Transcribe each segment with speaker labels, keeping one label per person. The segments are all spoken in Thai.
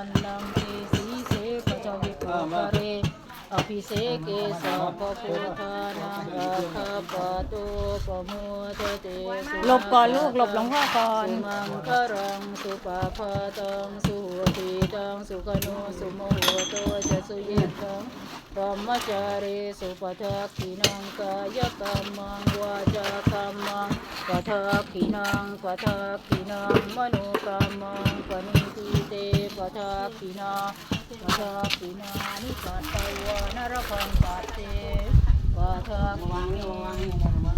Speaker 1: อันลังเกสีเสกจวิโกกเรอภิเสเกสัพพุทธานังอาคาปะโตปะโมทเตสุ
Speaker 2: หลบก่อนลูกหลบหลวงพ่อก่อน
Speaker 1: สุมังคารังสุปาพาตังสุตีตังสุขโนสุโมโหโตจะสุเยตังพรหมจารีสุปทักขินังกายกรรมังวาจากรรมังปทักขินังปทักขินังมโนกรรมังปณิทิเต ปทักขินาปทักขินานิปัตตวานรพังปัตเตปทักขิเน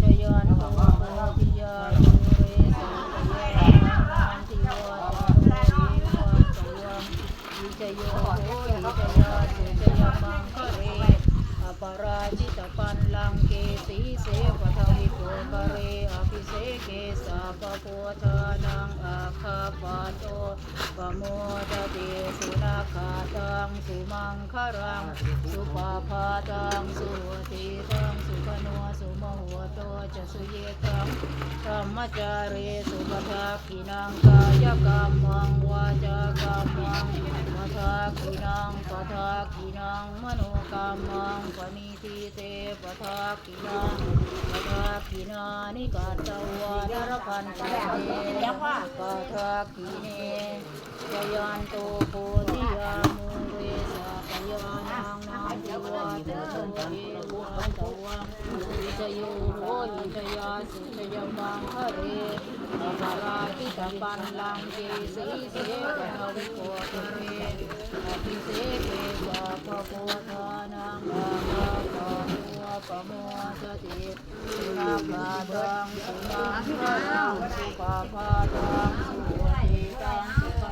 Speaker 1: จยันโตโพธิยานุเรสุตยานันทิวาตะโลเยวาตวังวิจโยโหหิจยาสุจยมังคะเรอปราจิตปันลังเกสีส สาปโพธนังอาคาปโตปโมทเตสุนาคาตังสุมังคารังสุปาพาตังสุติตังสุขโนสุโมโหโตจะสุเยตังธรรมจารีสุปทักขินังกายกรรมังวาจากรรมังปทักขินังปทักขินังมโนกรรมังปณิทิเตปทักขินัง ปทักขินานิกาตวานรพันตเตปทักขิเนจยันโตโพธิยามุเรสาปยานังนันทิวาตโตเอวะตวังวิจโยโหหิตยาสุจยมังคะเรอาราติตปันลังเกสีเสปทวิโกกเรอภิเสเกสาปโพธานังอาคา ปะโมสติสุนาคาตังสุมังคารังสุปาปาตัง